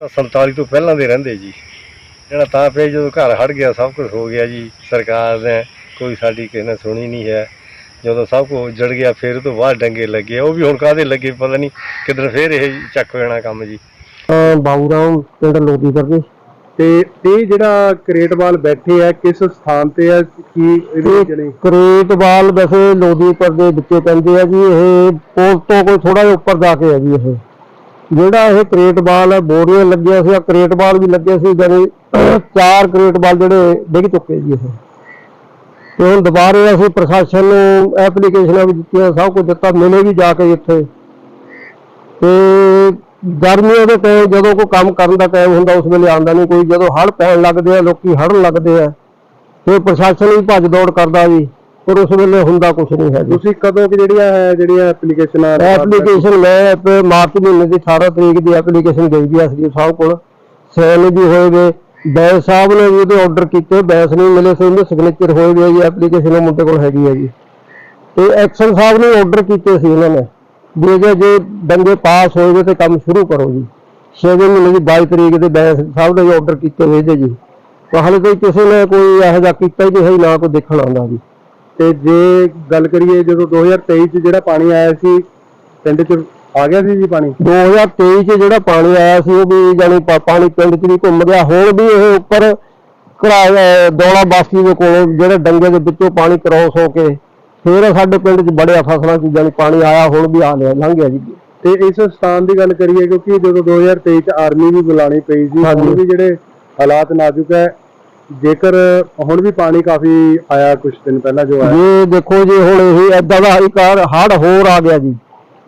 ਤਾਂ 47 ਤੋਂ ਪਹਿਲਾਂ ਦੇ ਰਹਿੰਦੇ ਜੀ। ਜਿਹੜਾ ਤਾਂ ਪਿਆ ਜਦੋਂ ਘਰ ਹਟ ਗਿਆ ਸਭ ਕੁਝ ਹੋ ਗਿਆ ਜੀ। ਸਰਕਾਰ ਨੇ ਕੋਈ ਸਾਡੀ ਕਿਸੇ ਨੇ ਸੁਣੀ ਨਹੀਂ ਹੈ। ਜਦੋਂ ਸਭ ਕੁਝ ਜੜ ਗਿਆ ਫਿਰ ਉਹ ਤੋਂ ਬਾਅਦ ਡੰਗੇ ਲੱਗੇ। ਉਹ ਵੀ ਹੁਣ ਕਾਹਦੇ ਲੱਗੇ ਪਤਾ ਨਹੀਂ ਕਿੱਧਰ ਫੇਰ ਇਹ ਚੱਕ ਹੋ ਜਾਣਾ ਕੰਮ ਜੀ। ਬਾਬੂਰਾਮ ਪਿੰਡ ਲੋਦੀ ਕਰਕੇ ਤੇ ਇਹ ਜਿਹੜਾ ਕਰੇਟਵਾਲ ਬੈਠੇ ਆ ਕਿਸ ਸਥਾਨ ਤੇ ਆ? ਕੀ ਇਹਦੇ ਜਿਹੜੇ ਕਰੇਟਵਾਲ ਵੈਸੇ ਲੋਦੀਪੁਰ ਦੇ ਵਿੱਚੇ ਪੈਂਦੇ ਆ ਜੀ। ਇਹ ਤੋਂ ਕੋਈ ਥੋੜਾ ਜਿਹਾ ਉੱਪਰ ਜਾ ਕੇ ਆ ਜੀ ਇਹ। ਜਿਹੜਾ ਇਹ ਕਰੇਟਵਾਲ ਹੈ ਬੋਰੀਆਂ ਲੱਗਿਆ ਸੀ ਕਰੇਟਵਾਲ ਵੀ ਲੱਗੇ ਸੀ ਜਾਨੀ ਚਾਰ ਕਰੇਟਵਾਲ ਜਿਹੜੇ ਡਿੱਗ ਚੁੱਕੇ ਜੀ ਇਹ। ਤੇ ਹੁਣ ਦੁਬਾਰੇ ਅਸੀਂ ਪ੍ਰਸ਼ਾਸਨ ਨੂੰ ਐਪਲੀਕੇਸ਼ਨਾਂ ਵੀ ਦਿੱਤੀਆਂ, ਸਭ ਕੁਝ ਦਿੱਤਾ, ਮਿਲੇ ਵੀ ਜਾ ਕੇ ਇੱਥੇ। ਤੇ ਗਰਮੀਆਂ ਦੇ ਟਾਈਮ ਜਦੋਂ ਕੋਈ ਕੰਮ ਕਰਨ ਦਾ ਟਾਈਮ ਹੁੰਦਾ, ਉਸ ਵੇਲੇ ਆਉਂਦਾ ਨਹੀਂ ਕੋਈ। ਜਦੋਂ ਹੜ ਪੈਣ ਲੱਗਦੇ ਆ, ਲੋਕੀ ਹੜਨ ਲੱਗਦੇ ਆ ਫਿਰ ਪ੍ਰਸ਼ਾਸਨ ਵੀ ਭੱਜ ਦੌੜ ਕਰਦਾ ਜੀ। ਪਰ ਉਸ ਵੇਲੇ ਹੁੰਦਾ ਕੁਝ ਨਹੀਂ ਹੈ ਜੀ। ਤੁਸੀਂ ਕਦੋਂ ਕਿ ਜਿਹੜੀਆਂ ਹੈ ਜਿਹੜੀਆਂ ਐਪਲੀਕੇਸ਼ਨਾਂ ਐਪਲੀਕੇਸ਼ਨ ਮੈਂ ਪ- ਮਾਰਚ ਮਹੀਨੇ ਦੀ 18 ਤਰੀਕ ਦੀ ਐਪਲੀਕੇਸ਼ਨ ਗਈ ਦੀ ਐਸਡੀ ਸਾਹਿਬ ਕੋਲ। ਸੈਨ ਵੀ ਹੋਏ ਵੇ ਬੈਸ ਸਾਹਿਬ ਨੇ ਵੀ ਉਹਦੇ ਆਰਡਰ ਕੀਤੇ ਬੈਸ ਨਹੀਂ ਮਿਲੇ ਸੀ ਉਹਦੇ ਸਿਗਨੇਚਰ ਹੋਏ ਵੇ ਜੀ ਐਪਲੀਕੇਸ਼ਨ ਉਹ ਮੁੰਡੇ ਕੋਲ ਹੈਗੀ ਹੈ ਜੀ। ਤੇ ਐਕਸ਼ਨ ਸਾਹਿਬ ਨੇ ਆਰਡਰ ਕੀਤੇ ਸੀ ਇਹਨਾਂ ਨੇ। ਵੀ ਜੇ ਜੇ ਦੰਗੇ ਪਾਸ ਹੋਏ ਤੇ ਕੰਮ ਸ਼ੁਰੂ ਕਰੋ ਜੀ। 6 ਮਹੀਨੇ ਦੀ 22 ਤਰੀਕ ਦੇ ਬੈਸ ਸਾਹਿਬ ਨੇ ਆਰਡਰ ਕੀਤੇ ਹੋਏ ਜੇ। ਹਾਲੇ ਕੋਈ ਕਿਸੇ ਨੇ ਕੋਈ ਇਹੋ ਜਿਹਾ ਕੀਤਾ ਹੀ ਨਹੀਂ ਹੈ ਨਾ ਕੋਈ ਦੇਖਣ ਆਉਂਦਾ ਜੀ। ਤੇ ਜੇ ਗੱਲ ਕਰੀਏ ਜਦੋਂ 2023 ਚ ਜਿਹੜਾ ਪਾਣੀ ਆਇਆ ਸੀ ਪਿੰਡ ਚ ਆ ਗਿਆ ਸੀ ਜੀ ਪਾਣੀ? 2023 ਚ ਜਿਹੜਾ ਪਾਣੀ ਆਇਆ ਸੀ ਉਹ ਵੀ ਜਾਨੀ ਪਾਣੀ ਪਿੰਡ ਚ ਵੀ ਘੁੰਮ ਗਿਆ। ਹੁਣ ਵੀ ਇਹ ਉੱਪਰ ਦੌਲਾ ਬਾਸੀ ਦੇ ਕੋਲ ਜਿਹੜੇ ਡੰਗੇ ਦੇ ਵਿੱਚੋਂ ਪਾਣੀ ਕ੍ਰੋਸ ਹੋ ਕੇ ਫੇਰ ਸਾਡੇ ਪਿੰਡ ਚ ਬੜਿਆ ਫਸਲਾਂ ਚ ਜਾਨੀ ਪਾਣੀ ਆਇਆ ਹੁਣ ਵੀ ਆ ਲਿਆ ਲੰਘ ਗਿਆ ਜੀ। ਤੇ ਇਸ ਸਥਾਨ ਦੀ ਗੱਲ ਕਰੀਏ ਕਿਉਂਕਿ ਜਦੋਂ 2023 ਚ ਆਰਮੀ ਵੀ ਬੁਲਾਣੀ ਪਈ ਸੀ। ਹੁਣ ਵੀ ਜਿਹੜੇ ਹਾਲਾਤ ਨਾਜ਼ੁਕ ਹੈ ਜੇਕਰ ਹੁਣ ਵੀ ਪਾਣੀ ਕਾਫੀ ਆਇਆ ਕੁਝ ਦਿਨ ਪਹਿਲਾਂ ਜੋ ਆਇਆ। ਜੇ ਦੇਖੋ ਜੀ ਹੁਣ ਇਹ ਏਦਾਂ ਦਾ ਇੱਕ ਹੜ ਹੋਰ ਆ ਗਿਆ ਜੀ।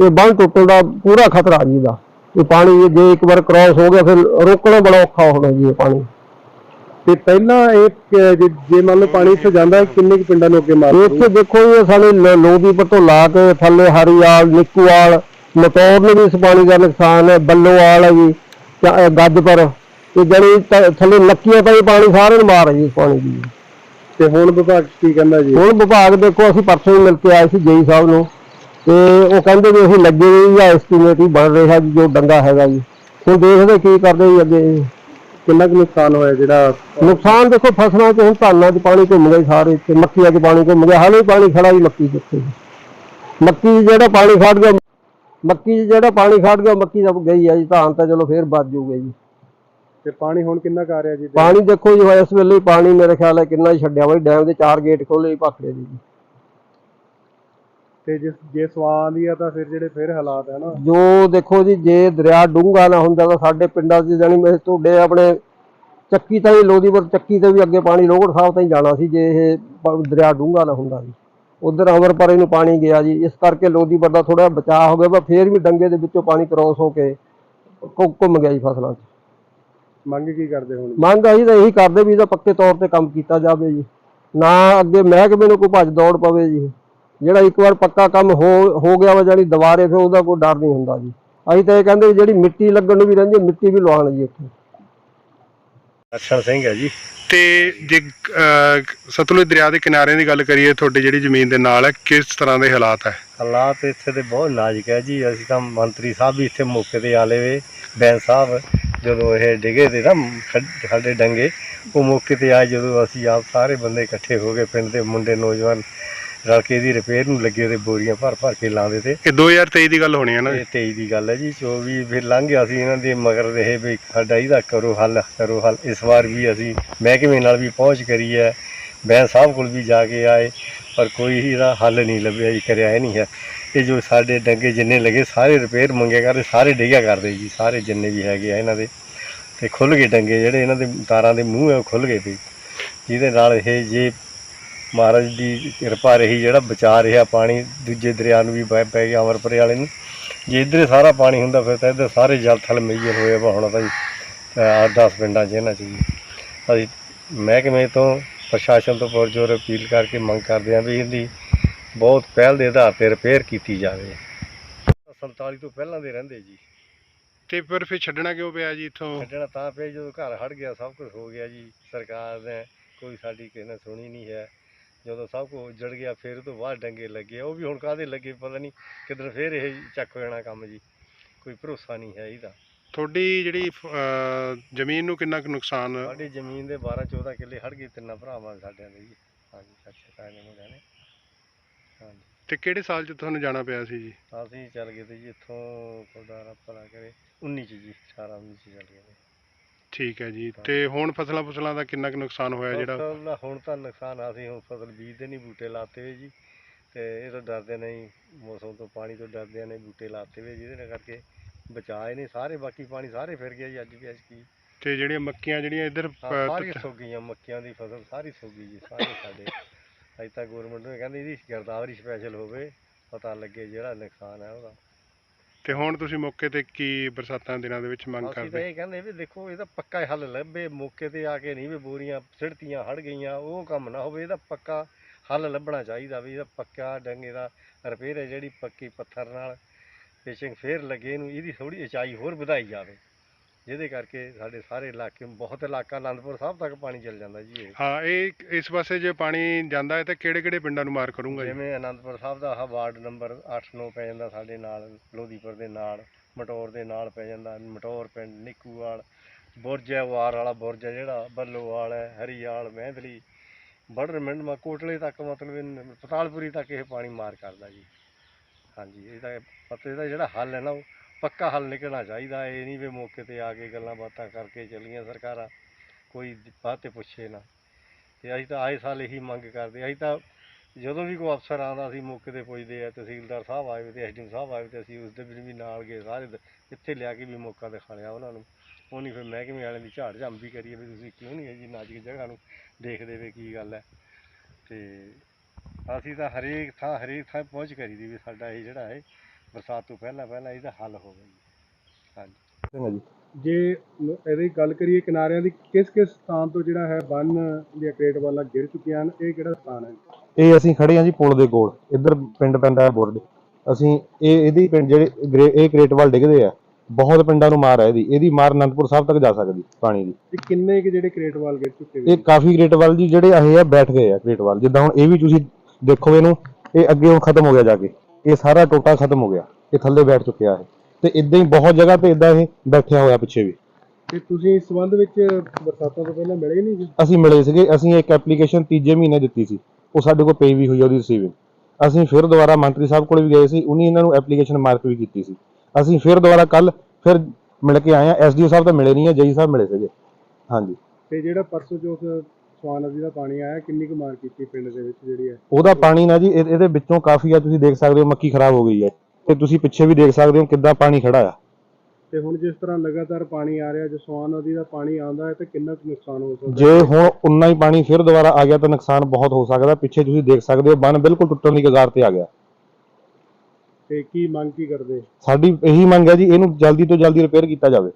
ਇਹ ਬੰਨ ਟੁੱਟਣ ਦਾ ਪੂਰਾ ਖਤਰਾ ਜੀ ਦਾ। ਇਹ ਪਾਣੀ ਜੇ ਇੱਕ ਵਾਰ ਕ੍ਰੋਸ ਹੋ ਗਿਆ ਫਿਰ ਰੋਕਣਾ ਬੜਾ ਔਖਾ ਹੋਣਾ ਜੀ ਇਹ ਪਾਣੀ। ਤੇ ਪਹਿਲਾਂ ਇਹ ਜੇ- ਮੰਨ ਲਓ ਪਾਣੀ ਇੱਥੇ ਜਾਂਦਾ ਕਿੰਨੇ ਕੁ ਪਿੰਡਾਂ ਨੂੰ ਅੱਗੇ ਮਾਰ ਇੱਥੇ ਦੇਖੋ ਜੀ ਸਾਡੇ ਲੋਦੀਪੁਰ ਤੋਂ ਲਾ ਕੇ ਥੱਲੇ ਹਰੀਵਾਲ ਨਿੱਕੂਵਾਲ ਮਤੌਰ ਨੂੰ ਵੀ ਇਸ ਪਾਣੀ ਦਾ ਨੁਕਸਾਨ ਹੈ ਬੱਲੋਵਾਲ ਹੈ ਜੀ ਅਹ ਗੱਜਪੁਰ। ਤੇ ਜਣੀ ਥੱਲੇ ਨੱਕੀਆਂ ਤਾਂ ਇਹ ਪਾਣੀ ਸਾਰੇ ਨੂੰ ਮਾਰ ਹੈ ਜੀ ਪਾਣੀ ਦੀ। ਤੇ ਹੁਣ ਵਿਭਾਗ ਕੀ ਕਹਿੰਦਾ ਜੀ? ਹੁਣ ਵਿਭਾਗ ਦੇਖੋ ਅਸੀਂ ਪਰਸੋਂ ਹੀ ਮਿਲ ਕੇ ਆਏ ਸੀ ਜੇਈ ਸਾਹਿਬ ਨੂੰ। ਤੇ ਉਹ ਕਹਿੰਦੇ ਵੀ ਅਸੀਂ ਲੱਗੇ ਹੋਏ ਜਾਂ ਐਸਟੀਮੇਟ ਹੀ ਬਣ ਰਿਹਾ ਜੀ ਜੋ ਡੰਗਾ ਹੈਗਾ ਜੀ। ਹੁਣ ਦੇਖਦੇ ਕੀ ਕਰਦੇ ਜੀ ਅੱਗੇ। ਕਿੰਨਾ ਕੁ ਨੁਕਸਾਨ ਹੋਇਆ ਜਿਹੜਾ? ਨੁਕਸਾਨ ਦੇਖੋ ਫਸਲਾਂ 'ਚ ਹੁਣ ਧਾਨਾਂ 'ਚ ਪਾਣੀ ਘੁੰਮ ਗਿਆ ਸਾਰੇ ਤੇ ਮੱਕੀਆਂ 'ਚ ਪਾਣੀ ਘੁੰਮ ਗਿਆ ਹਾਲੇ ਪਾਣੀ ਖੜਾ ਜੀ ਮੱਕੀ ਕਿੱਥੇ ਮੱਕੀ ਜਿਹੜਾ ਪਾਣੀ ਖੜ ਗਿਆ ਮੱਕੀ ਜਿਹੜਾ ਪਾਣੀ ਖੜ ਗਿਆ ਮੱਕੀ ਤਾਂ ਗਈ ਆ ਜੀ ਧਾਨ ਤਾਂ ਚਲੋ ਫੇਰ ਬਚ ਜੂਗੇ ਜੀ। ਤੇ ਪਾਣੀ ਹੁਣ ਕਿੰਨਾ ਕੁ ਆ ਰਿਹਾ ਜੀ? ਤੇ? ਪਾਣੀ ਦੇਖੋ ਜੀ ਇਸ ਵੇਲੇ ਹੀ ਪਾਣੀ ਮੇਰੇ ਖਿਆਲ ਹੈ ਕਿੰਨਾ ਹੀ ਛੱਡਿਆ ਵਾ ਜੀ ਡੈਮ ਦੇ ਚਾਰ ਗੇਟ ਖੋਲੇ ਜੀ ਭਾਖੜੇ ਦੇ ਜੀ। ਤੇ ਜਿਸ ਜੇ ਸਵਾਲ ਹੀ ਆ ਤਾਂ ਫਿਰ ਜਿਹੜੇ ਫਿਰ ਹਾਲਾਤ ਹੈ ਨਾ। ਜੋ ਦੇਖੋ ਜੀ ਜੇ ਦਰਿਆ ਡੂੰਘਾ ਨਾ ਹੁੰਦਾ ਤਾਂ ਸਾਡੇ ਪਿੰਡਾਂ 'ਚ ਜਾਣੀ ਮੇਰੇ ਤੁਹਾਡੇ ਆਪਣੇ ਚੱਕੀ ਤਾਂ ਹੀ ਲੋਦੀਪੁਰ ਚੱਕੀ ਤੇ ਵੀ ਅੱਗੇ ਪਾਣੀ ਲੋਹਗੜ ਸਾਹਿਬ ਤਾਈਂ ਜਾਣਾ ਸੀ ਜੇ ਇਹ ਪ- ਦਰਿਆ ਡੂੰਘਾ ਨਾ ਹੁੰਦਾ ਜੀ। ਉਧਰ ਅਮਰਪਰੇ ਨੂੰ ਪਾਣੀ ਗਿਆ ਜੀ ਇਸ ਕਰਕੇ ਲੋਦੀਪੁਰ ਦਾ ਥੋੜਾ ਬਚਾਅ ਹੋ ਗਿਆ ਪਰ ਫੇਰ ਵੀ ਡੰਗੇ ਦੇ ਵਿੱਚੋਂ ਪਾਣੀ ਕ੍ਰੋਸ ਹੋ ਕੇ ਘੁ- ਘੁੰਮ ਗਿਆ ਜੀ ਫਸਲਾਂ 'ਚ। ਮੰਗ ਕੀ ਕਰਦੇ ਹੁਣ? ਮੰਗ ਅਸੀਂ ਤਾਂ ਇਹੀ ਕਰਦੇ ਵੀ ਇਹਦਾ ਪੱਕੇ ਤੌਰ ਤੇ ਕੰਮ ਕੀਤਾ ਜਾਵੇ ਜੀ। ਨਾ ਅੱਗੇ ਮਹਿਕਮੇ ਨੂੰ ਕੋਈ ਭੱਜ ਦੌੜ ਪਵੇ ਜੀ। ਜਿਹੜਾ ਇੱਕ ਵਾਰ ਪੱਕਾ ਕੰਮ ਹੋ ਹੋ ਗਿਆ ਵਾ ਜਾਨੀ ਦੁਬਾਰੇ ਫਿਰ ਉਹਦਾ ਕੋਈ ਡਰ ਨਹੀਂ ਹੁੰਦਾ ਜੀ। ਅਸੀਂ ਤਾਂ ਇਹ ਕਹਿੰਦੇ ਵੀ ਜਿਹੜੀ ਮਿੱਟੀ ਲੱਗਣ ਨੂੰ ਵੀ ਰਹਿੰਦੀ ਮਿੱਟੀ ਵੀ ਲਵਾਉਣ ਜੀ ਇੱਥੇ ਲਖਣ ਸਿੰਘ ਹੈ ਜੀ। ਤੇ ਜੇ ਸਤਲੁਜ ਦਰਿਆ ਦੇ ਕਿਨਾਰੇ ਦੀ ਗੱਲ ਕਰੀਏ ਤੁਹਾਡੀ ਜਿਹੜੀ ਜ਼ਮੀਨ ਦੇ ਨਾਲ ਹੈ ਕਿਸ ਤਰ੍ਹਾਂ ਦੇ ਹਾਲਾਤ ਹੈ? ਹਾਲਾਤ ਇੱਥੇ ਦੇ ਬਹੁਤ ਨਾਜ਼ੁਕ ਹੈ ਜੀ। ਅਸੀਂ ਤਾਂ ਮੰਤਰੀ ਸਾਹਿਬ ਵੀ ਇੱਥੇ ਮੌਕੇ ਤੇ ਆਲੇ ਵੇ ਬੈਂਸ ਸਾਹਿਬ। ਜਦੋਂ ਇਹ ਡਿਗੇ ਤੇ ਨਾ ਖੱਡ- ਸਾਡੇ ਡੰਗੇ ਉਹ ਮੌਕੇ ਤੇ ਆਏ ਜਦੋਂ ਅਸੀਂ ਆਪ ਸਾਰੇ ਬੰਦੇ ਇਕੱਠੇ ਹੋ ਗਏ ਪਿੰਡ ਦੇ ਮੁੰਡੇ ਨੌਜਵਾਨ ਰਲ ਕੇ ਇਹਦੀ ਰਿਪੇਅਰ ਨੂੰ ਲੱਗੇ ਉਹਦੇ ਬੋਰੀਆਂ ਭਰ ਭਰ ਕੇ ਲਾਉਂਦੇ ਤੇ। ਇਹ 2023 ਦੀ ਗੱਲ ਹੋਣੀ ਹੈ ਨਾ ਇਹ 23 ਦੀ ਗੱਲ ਹੈ ਜੀ 24 ਫਿਰ ਲੰਘ ਗਿਆ ਸੀ ਇਹਨਾਂ ਦੇ ਮਗਰ ਰਹੇ ਵੀ ਸਾਡਾ ਇਹਦਾ ਕਰੋ ਹੱਲ ਕਰੋ ਹੱਲ। ਇਸ ਵਾਰ ਵੀ ਅਸੀਂ ਮਹਿਕਮੇ ਨਾਲ ਵੀ ਪਹੁੰਚ ਕਰੀ ਹੈ। ਬੈਂਸ ਸਾਹਿਬ ਕੋਲ ਵੀ ਜਾ ਕੇ ਆਏ, ਪਰ ਕੋਈ ਇਹਦਾ ਹੱਲ ਨਹੀਂ ਲੱਭਿਆ ਜੀ, ਕਰਿਆ ਇਹ ਨਹੀਂ ਹੈ। ਇਹ ਜੋ ਸਾਡੇ ਡੰਗੇ ਜਿੰਨੇ ਲੱਗੇ, ਸਾਰੇ ਰਿਪੇਅਰ ਮੰਗਿਆ ਕਰਦੇ ਸਾਰੇ ਡਿੱਗਿਆ ਕਰਦੇ ਜੀ, ਸਾਰੇ ਜਿੰਨੇ ਵੀ ਹੈਗੇ ਆ ਇਹਨਾਂ ਦੇ। ਤੇ ਖੁੱਲ ਗਏ ਡੰਗੇ ਜਿਹੜੇ ਇਹਨਾਂ ਦੇ ਤਾਰਾਂ ਦੇ ਮੂੰਹ ਹੈ ਉਹ ਖੁੱਲ ਗਏ ਵੀ। ਜਿਹਦੇ ਨਾਲ ਇਹ ਜੇ ਮਹਾਰਾਜ ਦੀ ਕਿਰਪਾ ਰਹੀ, ਜਿਹੜਾ ਬਚਾ ਰਿਹਾ ਪਾਣੀ ਦੂਜੇ ਦਰਿਆ ਨੂੰ ਵੀ ਪੈ ਗਿਆ ਅਮਰਪੁਰੇ ਵਾਲੇ ਨੂੰ। ਜੇ ਇੱਧਰ ਸਾਰਾ ਪਾਣੀ ਹੁੰਦਾ ਫਿਰ ਤਾਂ ਇੱਧਰ ਸਾਰੇ ਜਲ ਥਲ ਮੇਜਰ ਹੋਏ ਵਾ ਹੁਣ ਤਾਂ ਜੀ 8-10 ਪਿੰਡਾਂ 'ਚ ਇਹਨਾਂ 'ਚ ਜੀ। ਅਸੀਂ ਮਹਿਕਮੇ ਤੋਂ ਪ੍ਰਸ਼ਾਸਨ ਤੋਂ ਪੁਰਜੋਰ ਅਪੀਲ ਕਰਕੇ ਮੰਗ ਕਰਦੇ ਹਾਂ ਵੀ ਇਹਦੀ ਬਹੁਤ ਪਹਿਲ ਦੇ ਆਧਾਰ ਤੇ ਰਿਪੇਅਰ ਕੀਤੀ ਜਾਵੇ। 47 ਤੋਂ ਪਹਿਲਾਂ ਦੇ ਰਹਿੰਦੇ ਜੀ। ਤੇ ਫਿਰ ਫਿਰ ਛੱਡਣਾ ਕਿਉਂ ਪਿਆ ਜੀ ਇੱਥੋਂ? ਛੱਡਣਾ ਤਾਂ ਪਿਆ ਜਦੋਂ ਘਰ ਹਟ ਗਿਆ ਸਭ ਕੁਝ ਹੋ ਗਿਆ ਜੀ। ਸਰਕਾਰ ਨੇ ਕੋਈ ਸਾਡੀ ਕਿਸੇ ਨੇ ਸੁਣੀ ਨਹੀਂ ਹੈ। ਜਦੋਂ ਸਭ ਕੁਝ ਜੜ ਗਿਆ ਫਿਰ ਉਹ ਤੋਂ ਬਾਅਦ ਡੰਗੇ ਲੱਗੇ। ਉਹ ਵੀ ਹੁਣ ਕਾਹਦੇ ਲੱਗੇ ਪਤਾ ਨਹੀਂ ਕਿੱਧਰ ਫੇਰ ਇਹ ਚੱਕ ਹੋ ਜਾਣਾ ਕੰਮ ਜੀ। ਕੋਈ ਭਰੋਸਾ ਨਹੀਂ ਹੈ ਇਹਦਾ। ਤੁਹਾਡੀ ਜਿਹੜੀ ਅਹ, ਜ਼ਮੀਨ ਨੂੰ ਕਿੰਨਾ ਕੁ ਨੁਕਸਾਨ ਸਾਡੀ ਜ਼ਮੀਨ ਦੇ 12 14 ਕਿੱਲੇ ਹੜ ਗਏ ਤਿੰਨਾਂ ਭਰਾਵਾਂ ਦੇ ਸਾਡਿਆਂ ਦੇ ਜੀ। ਹਾਂਜੀ ਤਾਏ ਦੇ ਮੁੰਡਿਆਂ ਨੇ ਹਾਂਜੀ। ਤੇ ਕਿਹੜੇ ਸਾਲ 'ਚ ਤੁਹਾਨੂੰ ਜਾਣਾ ਪਿਆ ਸੀ ਜੀ? ਅਸੀਂ ਚੱਲ ਗਏ ਤੇ ਜੀ ਇੱਥੋਂ ਖੁਦਾ ਰੱਬ ਭਲਾ ਕਰੇ 19 ਚ ਜੀ 18 19 ਚ ਚੱਲ ਗਏ। ਤੇ ਠੀਕ ਹੈ ਜੀ ਤੇ ਹੁਣ ਫਸਲਾਂ ਫਸਲਾਂ ਦਾ ਕਿੰਨਾ ਕੁ ਨੁਕਸਾਨ ਹੋਇਆ ਜਿਹੜਾ? ਫਸਲ ਦਾ ਹੁਣ ਤਾਂ ਨੁਕਸਾਨ ਆ, ਅਸੀਂ ਹੁਣ ਫਸਲ ਬੀਜਦੇ ਨਹੀਂ ਬੂਟੇ ਲਾਤੇ ਵੇ ਜੀ। ਤੇ ਇਹ ਤਾਂ ਡਰਦੇ ਨਹੀਂ ਮੌਸਮ ਤੋਂ ਪਾਣੀ ਤੋਂ ਡਰਦੇ ਨੇ ਬੂਟੇ ਲਾਤੇ ਵੇ ਜਿਹਦੇ ਨਾਲ ਕਰਕੇ ਬਚਾਏ ਨੇ ਸਾਰੇ ਬਾਕੀ ਪਾਣੀ ਸਾਰੇ ਫਿਰ ਗਿਆ ਜੀ ਅੱਜ ਵੀ ਅੱਜ ਕੀ। ਤੇ ਜਿਹੜੀਆਂ ਮੱਕੀਆਂ ਜਿਹੜੀਆਂ ਇੱਧਰ ਹਾਂ, ਤ- ਸੁੱਕ ਗਈਆਂ ਮੱਕਿਆਂ ਦੀ ਫਸਲ ਸਾਰੀ ਸੁੱਕ ਗਈ ਜੀ ਸਾਰੇ ਸਾਡੇ। ਅਜੇ ਤਾਂ ਗਵਰਨਮੈਂਟ ਨੇ ਕਹਿੰਦੀ ਇਹਦੀ ਗਿਰਦਾਵਰੀ ਸਪੈਸ਼ਲ ਹੋਵੇ ਪਤਾ ਲੱਗੇ ਜਿਹੜਾ ਨੁਕਸਾਨ ਹੈ ਉਹਦਾ। ਤੇ ਹੁਣ ਤੁਸੀਂ ਮੌਕੇ ਤੇ ਕੀ ਬਰਸਾਤਾਂ ਦੇ ਦਿਨਾਂ ਦੇ ਵਿੱਚ ਮੰਗ ਅਸੀਂ ਤਾਂ ਕਰਦੇ ਇਹ ਕਹਿੰਦੇ ਵੀ ਦੇਖੋ ਇਹਦਾ ਪੱਕਾ ਹੱਲ ਲੱਭੇ ਮੌਕੇ ਤੇ ਆ ਕੇ ਨਹੀਂ ਵੀ ਬੋਰੀਆਂ ਸਿੜਤੀਆਂ ਹੜ ਗਈਆਂ ਉਹ ਕੰਮ ਨਾ ਹੋਵੇ ਇਹਦਾ ਪੱਕਾ ਹੱਲ ਲੱਭਣਾ ਚਾਹੀਦਾ ਵੀ ਇਹਦਾ ਪੱਕਾ ਡੰਗੇ ਦਾ ਰਿਪੇਅਰ ਹੈ ਜਿਹੜੀ ਪੱਕੀ ਪੱਥਰ ਨਾਲ। ਫਿਸ਼ਿੰਗ ਫੇਰ ਲੱਗੇ ਇਹਨੂੰ ਇਹਦੀ ਥੋੜੀ ਉਚਾਈ ਹੋਰ ਵਧਾਈ ਜਾਵੇ। ਜਿਹਦੇ ਕਰਕੇ ਸਾਡੇ ਸਾਰੇ ਇਲਾਕੇ ਬਹੁਤ ਇਲਾਕਾ ਆਨੰਦਪੁਰ ਸਾਹਿਬ ਤੱਕ ਪਾਣੀ ਚੱਲ ਜਾਂਦਾ ਜੀ ਇਹ। ਹਾਂ ਇਹ ਇਸ ਪਾਸੇ ਜੇ ਪਾਣੀ ਜਾਂਦਾ ਹੈ ਤਾਂ ਕਿਹੜੇ ਕਿਹੜੇ ਪਿੰਡਾਂ ਨੂੰ ਮਾਰ ਕਰੂੰਗਾ ਜੀ? ਜਿਵੇਂ ਆਨੰਦਪੁਰ ਸਾਹਿਬ ਦਾ ਆਹ ਵਾਰਡ ਨੰਬਰ 8-9 ਪੈ ਜਾਂਦਾ ਸਾਡੇ ਨਾਲ ਲੋਧੀਪੁਰ ਦੇ ਨਾਲ ਮਟੌਰ ਦੇ ਨਾਲ ਪੈ ਜਾਂਦਾ ਮਟੌਰ ਪਿੰਡ ਨਿੱਕੂਵਾਲ ਬੁਰਜ ਹੈ ਵਾਰ ਵਾਲਾ ਬੁਰਜ ਹੈ ਜਿਹੜਾ ਬੱਲੋਵਾਲ ਹੈ ਹਰੀਆਲ ਮਹਿੰਦਲੀ ਬੜਰ ਮਿੰਡਮਾ ਕੋਟਲੇ ਤੱਕ ਮਤਲਬ ਪਤਾਲਪੁਰੀ ਤੱਕ ਇਹ ਪਾਣੀ ਮਾਰ ਕਰਦਾ ਜੀ। ਹਾਂਜੀ ਇਹਦਾ ਪਤਾ ਇਹਦਾ ਜਿਹੜਾ ਹੱਲ ਹੈ ਨਾ, ਉਹ ਪੱਕਾ ਹੱਲ ਨਿਕਲਣਾ ਚਾਹੀਦਾ। ਇਹ ਨਹੀਂ ਵੀ ਮੌਕੇ ਤੇ ਆ ਕੇ ਗੱਲਾਂ ਬਾਤਾਂ ਕਰਕੇ ਚੱਲੀਆਂ ਸਰਕਾਰਾਂ, ਕੋਈ ਬਾਤ ਤੇ ਪੁੱਛੇ ਨਾ। ਤੇ ਅਸੀਂ ਤਾਂ ਆਏ ਸਾਲ ਇਹੀ ਮੰਗ ਕਰਦੇ। ਅਸੀਂ ਤਾਂ ਜਦੋਂ ਵੀ ਕੋਈ ਅਫਸਰ ਆਉਂਦਾ, ਅਸੀਂ ਮੌਕੇ ਤੇ ਪੁੱਛਦੇ ਆ, ਤਹਿਸੀਲਦਾਰ ਸਾਹਿਬ ਆਏ ਹੋਏ ਤੇ ਐਸਡੀਐਮ ਸਾਹਿਬ ਆਏ ਹੋਏ ਤੇ ਅਸੀਂ ਉਸ ਦੇ ਵਿੱਚ ਵੀ ਨਾਲ ਗਏ ਸਾਰੇ ਇੱਥੇ ਲਿਆ ਕੇ ਵੀ ਮੌਕਾ ਦਿਖਾ ਲਿਆ ਉਹਨਾਂ ਨੂੰ। ਉਹ ਨਹੀਂ ਫਿਰ ਮਹਿਕਮੇ ਵਾਲਿਆਂ ਦੀ ਝਾੜ ਝੰਬ ਵੀ ਕਰੀਏ ਵੀ ਤੁਸੀਂ ਕਿਉਂ ਨਹੀਂ ਹੈ ਜੀ ਨਾਜ਼ੁਕ ਜਗ੍ਹਾ ਨੂੰ ਦੇਖਦੇ ਵੇ ਕੀ ਗੱਲ ਹੈ। ਤੇ ਅਸੀਂ ਤਾਂ ਹਰੇਕ ਥਾਂ ਹਰੇਕ ਥਾਂ ਪਹੁੰਚ ਕਰੀਦੀ ਵੀ ਸਾਡਾ ਇਹ ਜਿਹੜਾ ਹੈ ਬਰਸਾਤ ਤੋਂ ਪਹਿਲਾਂ ਪਹਿਲਾਂ ਇਹਦਾ ਹੱਲ ਹੋਵੇ ਜੀ। ਹਾਂਜੀ। ਚੰਗਾ ਜੀ। ਜੇ ਇਹਦੀ ਗੱਲ ਕਰੀਏ ਕਿਨਾਰਿਆਂ ਦੀ ਕਿਸ ਕਿਸ ਸਥਾਨ ਤੋਂ ਜਿਹੜਾ ਹੈ ਬੰਨ ਦੀਆਂ ਕ੍ਰੇਟ ਵਾਲਾ ਗਿਰ ਚੁੱਕੀਆਂ ਹਨ ਇਹ ਕਿਹੜਾ ਸਥਾਨ ਹੈ ਇਹ ਅਸੀਂ ਖੜੇ ਹਾਂ ਜੀ ਪੁਲ ਦੇ ਕੋਲ ਇੱਧਰ ਪਿੰਡ ਪੈਂਦਾ ਹੈ ਬੁਰਡ। ਅਸੀਂ ਇਹ ਇਹਦੀ ਪਿੰਡ ਜਿਹੜੇ ਗ੍ਰੇ- ਇਹ ਕ੍ਰੇਟਵਾਲ ਡਿੱਗਦੇ ਆ ਬਹੁਤ ਪਿੰਡਾਂ ਨੂੰ ਮਾਰ ਹੈ ਇਹਦੀ ਇਹਦੀ ਮਾਰ ਅਨੰਦਪੁਰ ਸਾਹਿਬ ਤੱਕ ਜਾ ਸਕਦੀ ਪਾਣੀ ਦੀ। ਇਹ ਕਿੰਨੇ ਕਿ ਜਿਹੜੇ ਕ੍ਰੇਟ ਵਾਲ ਗਿਰ ਚੁੱਕੇ ਨੇ? ਇਹ ਕਾਫੀ ਕ੍ਰੇਟਵਾਲ ਜੀ ਜਿਹੜੇ ਇਹ ਆ ਬੈਠ ਗਏ ਆ ਕ੍ਰੇਟਵਾਲ ਜਿੱਦਾਂ ਹੁਣ ਇਹ ਵੀ ਤੁਸੀਂ ਦੇਖੋ ਇਹਨੂੰ ਇਹ ਅੱਗੇ ਹੁਣ ਖਤਮ ਹੋ ਗਿਆ ਜਾ ਕੇ। ਇਹ ਸਾਰਾ ਟੋਟਾ ਖਤਮ ਹੋ ਗਿਆ। ਇਹ ਥੱਲੇ ਬੈਠ ਚੁੱਕਿਆ ਹੈ ਤੇ ਇਦਾਂ ਹੀ ਬਹੁਤ ਜਗ੍ਹਾ ਤੇ ਇਦਾਂ ਇਹ ਬੈਠਿਆ ਹੋਇਆ ਪਿੱਛੇ ਵੀ। ਤੇ ਤੁਸੀਂ ਇਸ ਸੰਬੰਧ ਵਿੱਚ ਬਰਸਾਤਾਂ ਤੋਂ ਪਹਿਲਾਂ ਮਿਲੇ ਨਹੀਂ ਜੀ? ਅਸੀਂ ਮਿਲੇ ਸੀਗੇ। ਅਸੀਂ ਇੱਕ ਐਪਲੀਕੇਸ਼ਨ ਤੀਜੇ ਮਹੀਨੇ ਦਿੱਤੀ ਸੀ। ਉਹ ਸਾਡੇ ਕੋਲ ਪੇ ਵੀ ਹੋਈ ਉਹਦੀ ਰਿਸੀਵਿੰਗ ਅਸੀਂ ਫਿਰ ਦੁਬਾਰਾ ਮੰਤਰੀ ਸਾਹਿਬ ਕੋਲ ਵੀ ਗਏ ਸੀ। ਉਹਨੇ ਇਹਨਾਂ ਨੂੰ ਐਪਲੀਕੇਸ਼ਨ ਮਾਰਕ ਵੀ ਕੀਤੀ ਸੀ। ਅਸੀਂ ਫਿਰ ਦੁਬਾਰਾ ਕੱਲ ਫਿਰ ਮਿਲ ਕੇ ਆਏ ਆ। ਐਸਡੀਓ ਸਾਹਿਬ ਤਾਂ ਮਿਲੇ ਨਹੀਂ ਆ ਜਈ ਸਾਹਿਬ ਮਿਲੇ ਸੀਗੇ। ਹਾਂਜੀ। ਤੇ ਜਿਹੜਾ ਪਰਸੋਂ ਜੋ ਸਵਾਨ ਨਦੀ ਦਾ ਪਾਣੀ ਆਇਆ ਕਿੰਨੀ ਕੁ ਮਾਰ ਕੀਤੀ ਪਿੰਡ ਦੇ ਵਿੱਚ ਜਿਹੜੀ ਹੈ? ਉਹਦਾ ਪਾਣੀ ਨਾ ਜੀ ਇਹ- ਇਹਦੇ ਵਿੱਚੋਂ ਕਾਫੀ ਆ ਤੁਸੀਂ ਦੇਖ ਸਕਦੇ ਹੋ ਮੱਕੀ ਖਰਾਬ ਹੋ ਗਈ ਹੈ। ਤੇ ਤੁਸੀਂ ਪਿੱਛੇ ਵੀ ਦੇਖ ਸਕਦੇ ਹੋ ਕਿੱਦਾਂ ਪਾਣੀ ਖੜਾ ਆ। ਤੇ ਹੁਣ ਜਿਸ ਤਰ੍ਹਾਂ ਲਗਾਤਾਰ ਪਾਣੀ ਆ ਰਿਹਾ ਜੋ ਸਵਾਨ ਨਦੀ ਦਾ ਪਾਣੀ ਆਉਂਦਾ ਹੈ ਤੇ ਕਿੰਨਾ ਕੁ ਨੁਕਸਾਨ ਹੋ ਸਕਦਾ ਜੇ ਹੁਣ ਉਨਾ ਹੀ ਪਾਣੀ ਫਿਰ ਦੁਬਾਰਾ ਆ ਗਿਆ ਤਾਂ ਨੁਕਸਾਨ ਬਹੁਤ ਹੋ ਸਕਦਾ। ਪਿੱਛੇ ਤੁਸੀਂ ਦੇਖ ਸਕਦੇ ਹੋ ਬੰਨ ਬਿਲਕੁਲ ਟੁੱਟਣ ਦੀ ਕਗਾਰ ਤੇ ਆ ਗਿਆ। ਤੇ ਕੀ ਮੰਗ ਕੀ ਕਰਦੇ? ਸਾਡੀ ਇਹੀ ਮੰਗ ਹੈ ਜੀ ਇਹਨੂੰ ਜਲਦੀ ਤੋਂ ਜਲਦੀ ਰਿਪੇਅਰ ਕੀਤਾ ਜਾਵੇ।